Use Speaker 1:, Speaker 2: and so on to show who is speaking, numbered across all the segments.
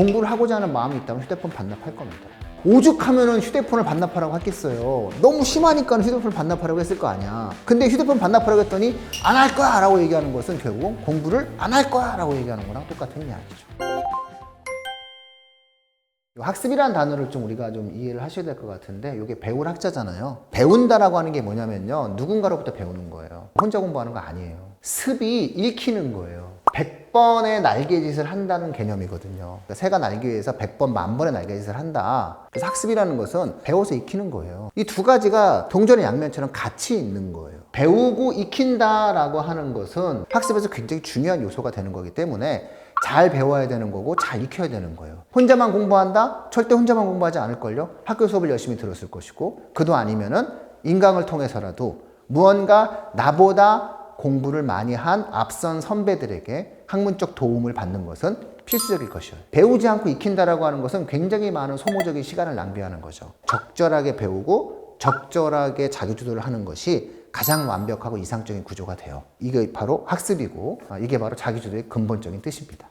Speaker 1: 공부를 하고자 하는 마음이 있다면 휴대폰 반납할 겁니다. 오죽하면은 휴대폰을 반납하라고 했겠어요. 너무 심하니까 휴대폰을 반납하라고 했을 거 아니야. 근데 휴대폰 반납하라고 했더니 안 할 거야 라고 얘기하는 것은 결국 공부를 안 할 거야 라고 얘기하는 거랑 똑같은 이야기죠. 요 학습이라는 단어를 좀 우리가 좀 이해를 하셔야 될 것 같은데 이게 배울 학자잖아요. 배운다라고 하는 게 뭐냐면요. 누군가로부터 배우는 거예요. 혼자 공부하는 거 아니에요. 습이 읽히는 거예요. 100 번의 날개짓을 한다는 개념이거든요. 그러니까 새가 날기 위해서 100번, 만 번의 날개짓을 한다. 그래서 학습이라는 것은 배워서 익히는 거예요. 이 두 가지가 동전의 양면처럼 같이 있는 거예요. 배우고 익힌다라고 하는 것은 학습에서 굉장히 중요한 요소가 되는 거기 때문에 잘 배워야 되는 거고 잘 익혀야 되는 거예요. 혼자만 공부한다? 절대 혼자만 공부하지 않을걸요? 학교 수업을 열심히 들었을 것이고 그도 아니면은 인강을 통해서라도 무언가 나보다 공부를 많이 한 앞선 선배들에게 학문적 도움을 받는 것은 필수적일 것이에요. 배우지 않고 익힌다라고 하는 것은 굉장히 많은 소모적인 시간을 낭비하는 거죠. 적절하게 배우고 적절하게 자기주도를 하는 것이 가장 완벽하고 이상적인 구조가 돼요. 이게 바로 학습이고 아, 이게 바로 자기주도의 근본적인 뜻입니다.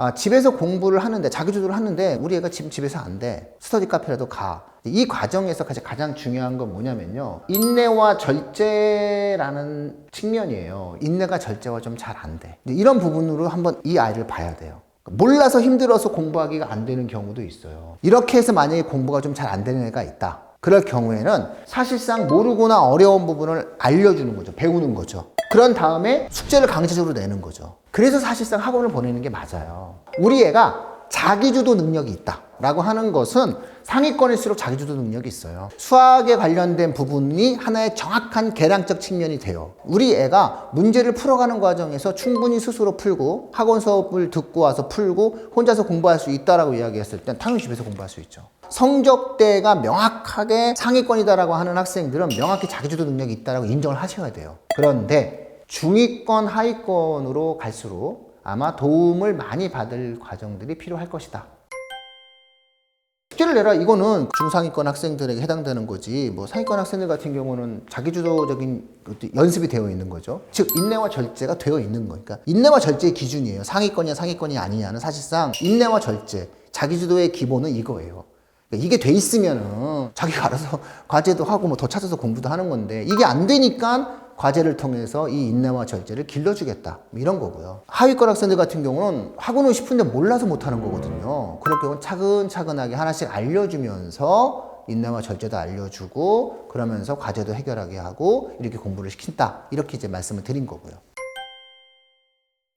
Speaker 1: 아, 집에서 공부를 하는데 자기주도를 하는데 우리 애가 지금 집에서 안 돼. 스터디 카페라도 가. 이 과정에서 가장- 가장 중요한 건 뭐냐면요. 인내와 절제라는 측면이에요. 인내가 절제가 좀잘 안 돼. 이런 부분으로 한번 이 아이를 봐야 돼요. 몰라서 힘들어서 공부하기가 안 되는 경우도 있어요. 이렇게 해서 만약에 공부가 좀 잘 안 되는 애가 있다. 그럴 경우에는 사실상 모르거나 어려운 부분을 알려주는 거죠. 배우는 거죠. 그런 다음에 숙제를 강제적으로 내는 거죠. 그래서 사실상 학원을 보내는 게 맞아요. 우리 애가 자기주도 능력이 있다. 라고 하는 것은 상위권일수록 자기주도 능력이 있어요. 수학에 관련된 부분이 하나의 정확한 계량적 측면이 돼요. 우리 애가 문제를 풀어가는 과정에서 충분히 스스로 풀고 학원 수업을 듣고 와서 풀고 혼자서 공부할 수 있다라고 이야기했을 땐 당연히 집에서 공부할 수 있죠. 성적대가 명확하게 상위권이다라고 하는 학생들은 명확히 자기주도 능력이 있다라고 인정을 하셔야 돼요. 그런데 중위권, 하위권으로 갈수록 아마 도움을 많이 받을 과정들이 필요할 것이다. 숙제를 내라. 이거는 중상위권 학생들에게 해당되는 거지. 뭐 상위권 학생들 같은 경우는 자기주도적인 그 연습이 되어 있는 거죠. 즉 인내와 절제가 되어 있는 거니까 인내와 절제의 기준이에요. 상위권이냐 상위권이 아니냐는 사실상 인내와 절제 자기주도의 기본은 이거예요. 그러니까 이게 돼 있으면은 자기가 알아서 과제도 하고 뭐 더 찾아서 공부도 하는 건데 이게 안 되니까 과제를 통해서 이 인내와 절제를 길러주겠다. 뭐 이런 거고요. 하위권 학생들 같은 경우는 하고는 싶은데 몰라서 못하는 거거든요. 그럴 경우는 차근차근하게 하나씩 알려주면서 인내와 절제도 알려주고 그러면서 과제도 해결하게 하고 이렇게 공부를 시킨다. 이렇게 이제 말씀을 드린 거고요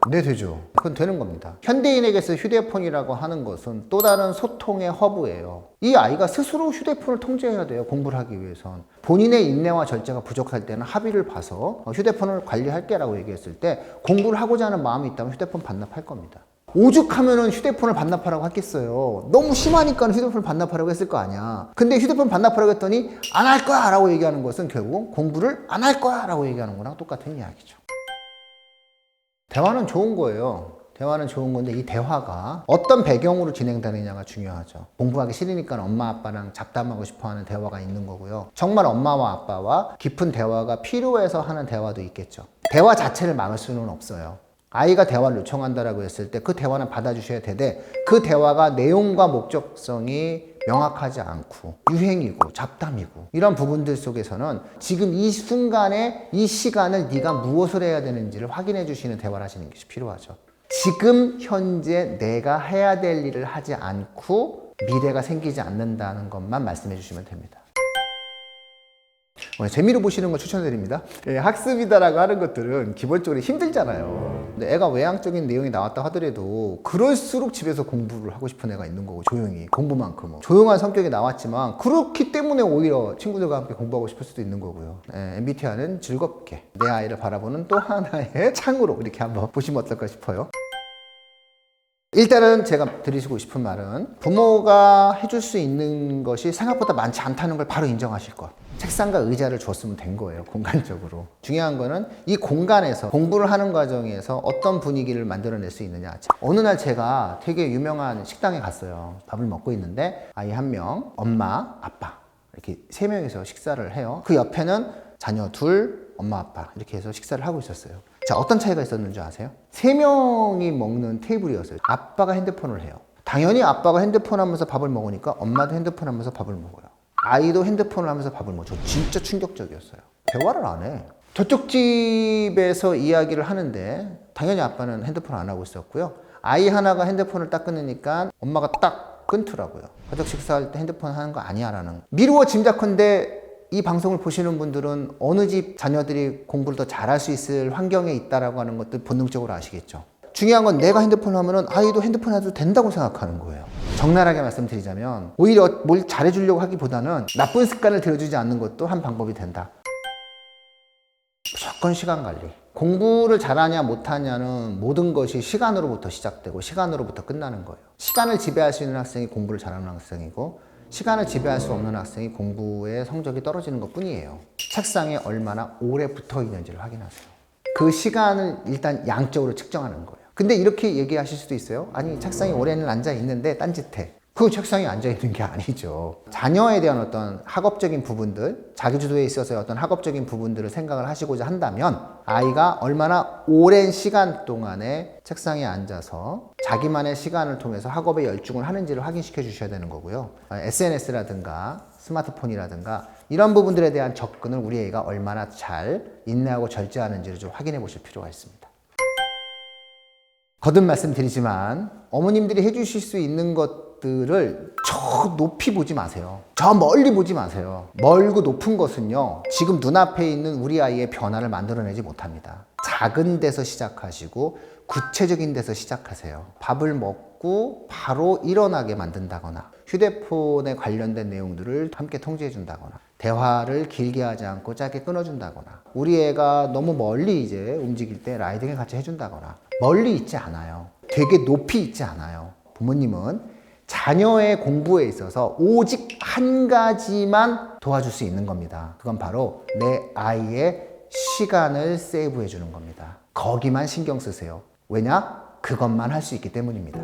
Speaker 1: 네, 되죠. 그건 되는 겁니다. 현대인에게서 휴대폰이라고 하는 것은 또 다른 소통의 허브예요. 이 아이가 스스로 휴대폰을 통제해야 돼요. 공부를 하기 위해선. 본인의 인내와 절제가 부족할 때는 합의를 봐서 어, 휴대폰을 관리할게라고 얘기했을 때 공부를 하고자 하는 마음이 있다면 휴대폰 반납할 겁니다. 오죽하면은 휴대폰을 반납하라고 했겠어요. 너무 심하니까 휴대폰을 반납하라고 했을 거 아니야. 근데 휴대폰 반납하라고 했더니 안 할 거야 라고 얘기하는 것은 결국 공부를 안 할 거야 라고 얘기하는 거랑 똑같은 이야기죠. 대화는 좋은 거예요. 대화는 좋은 건데 이 대화가 어떤 배경으로 진행되느냐가 중요하죠. 공부하기 싫으니까 엄마 아빠랑 잡담하고 싶어 하는 대화가 있는 거고요. 정말 엄마와 아빠와 깊은 대화가 필요해서 하는 대화도 있겠죠. 대화 자체를 막을 수는 없어요. 아이가 대화를 요청한다라고 했을 때 그 대화는 받아주셔야 되되 그 대화가 내용과 목적성이 명확하지 않고 유행이고 잡담이고 이런 부분들 속에서는 지금 이 순간에 이 시간을 네가 무엇을 해야 되는지를 확인해 주시는 대화를 하시는 것이 필요하죠. 지금 현재 내가 해야 될 일을 하지 않고 미래가 생기지 않는다는 것만 말씀해 주시면 됩니다. 어, 재미로 보시는 걸 추천드립니다. 예, 학습이다라고 하는 것들은 기본적으로 힘들잖아요. 근데 애가 외향적인 내용이 나왔다 하더라도 그럴수록 집에서 공부를 하고 싶은 애가 있는 거고 조용히 공부만큼은 조용한 성격이 나왔지만 그렇기 때문에 오히려 친구들과 함께 공부하고 싶을 수도 있는 거고요. 예, MBTI는 즐겁게 내 아이를 바라보는 또 하나의 창으로 이렇게 한번 보시면 어떨까 싶어요. 일단은 제가 드리고 싶은 말은 부모가 해줄 수 있는 것이 생각보다 많지 않다는 걸 바로 인정하실 것. 책상과 의자를 줬으면 된 거예요, 공간적으로. 중요한 거는 이 공간에서 공부를 하는 과정에서 어떤 분위기를 만들어낼 수 있느냐. 어느 날 제가 되게 유명한 식당에 갔어요. 밥을 먹고 있는데 아이 한 명, 엄마, 아빠. 이렇게 세 명이서 식사를 해요. 그 옆에는 자녀 둘, 엄마, 아빠. 이렇게 해서 식사를 하고 있었어요. 자, 어떤 차이가 있었는지 아세요? 세 명이 먹는 테이블이었어요. 아빠가 핸드폰을 해요. 당연히 아빠가 핸드폰 하면서 밥을 먹으니까 엄마도 핸드폰 하면서 밥을 먹어요. 아이도 핸드폰을 하면서 밥을. 저 진짜 충격적이었어요. 대화를 안 해. 저쪽 집에서 이야기를 하는데 당연히 아빠는 핸드폰 안 하고 있었고요. 아이 하나가 핸드폰을 딱 끊으니까 엄마가 딱 끊더라고요. 가족 식사할 때 핸드폰 하는 거 아니야라는. 미루어 짐작컨대 이 방송을 보시는 분들은 어느 집 자녀들이 공부를 더 잘할 수 있을 환경에 있다라고 하는 것들 본능적으로 아시겠죠. 중요한 건 내가 핸드폰 하면은 아이도 핸드폰 해도 된다고 생각하는 거예요. 적나라하게 말씀드리자면 오히려 뭘 잘해주려고 하기보다는 나쁜 습관을 들여주지 않는 것도 한 방법이 된다. 무조건 시간 관리. 공부를 잘하냐 못하냐는 모든 것이 시간으로부터 시작되고 시간으로부터 끝나는 거예요. 시간을 지배할 수 있는 학생이 공부를 잘하는 학생이고 시간을 지배할 수 없는 학생이 공부의 성적이 떨어지는 것 뿐이에요. 책상에 얼마나 오래 붙어 있는지를 확인하세요. 그 시간을 일단 양적으로 측정하는 거예요. 근데 이렇게 얘기하실 수도 있어요. 아니, 책상에 오래는 앉아 있는데 딴짓해. 그 책상에 앉아 있는 게 아니죠. 자녀에 대한 어떤 학업적인 부분들, 자기주도에 있어서의 어떤 학업적인 부분들을 생각을 하시고자 한다면 아이가 얼마나 오랜 시간 동안에 책상에 앉아서 자기만의 시간을 통해서 학업에 열중을 하는지를 확인시켜 주셔야 되는 거고요. SNS라든가 스마트폰이라든가 이런 부분들에 대한 접근을 우리 애가 얼마나 잘 인내하고 절제하는지를 좀 확인해 보실 필요가 있습니다. 거듭 말씀드리지만 어머님들이 해주실 수 있는 것들을 저 높이 보지 마세요. 저 멀리 보지 마세요. 멀고 높은 것은요, 지금 눈앞에 있는 우리 아이의 변화를 만들어내지 못합니다. 작은 데서 시작하시고 구체적인 데서 시작하세요. 밥을 먹고 바로 일어나게 만든다거나 휴대폰에 관련된 내용들을 함께 통제해 준다거나 대화를 길게 하지 않고 짧게 끊어준다거나 우리 애가 너무 멀리 이제 움직일 때 라이딩을 같이 해준다거나 멀리 있지 않아요. 되게 높이 있지 않아요. 부모님은 자녀의 공부에 있어서 오직 한 가지만 도와줄 수 있는 겁니다. 그건 바로 내 아이의 시간을 세이브해 주는 겁니다. 거기만 신경 쓰세요. 왜냐? 그것만 할 수 있기 때문입니다.